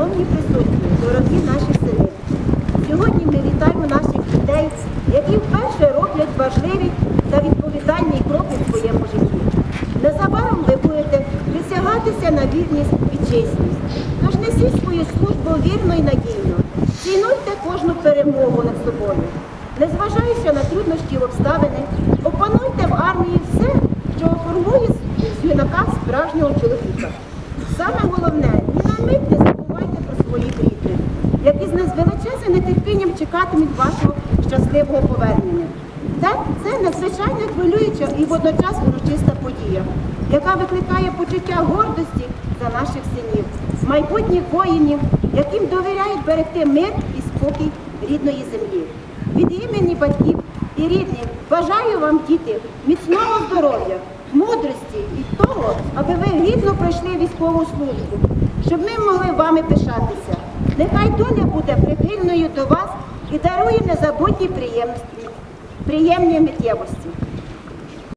шановні присутні, дорогі наші сини, сьогодні ми вітаємо наших дітей, які вперше роблять важливі та відповідальні кроки в своєму житті. Незабаром ви будете присягатися на вірність і чесність. Тож несіть свою службу вірно і надійно. Цінуйте кожну перемогу над собою. Незважаючи на труднощі й обставини, опануйте в армії все, що формує юнака справжнього чоловіка. Саме головне, з нетерпінням чекатимуть вашого щасливого повернення. Це надзвичайно хвилююча і водночас урочиста подія, яка викликає почуття гордості за наших синів, майбутніх воїнів, яким довіряють берегти мир і спокій рідної землі. Від імені батьків і рідних бажаю вам, діти, міцного здоров'я, мудрості і того, аби ви гідно пройшли військову службу, щоб ми могли вами пишатися. Нехай доля буде прихильною до вас і дарує незабутні приємні миттєвості.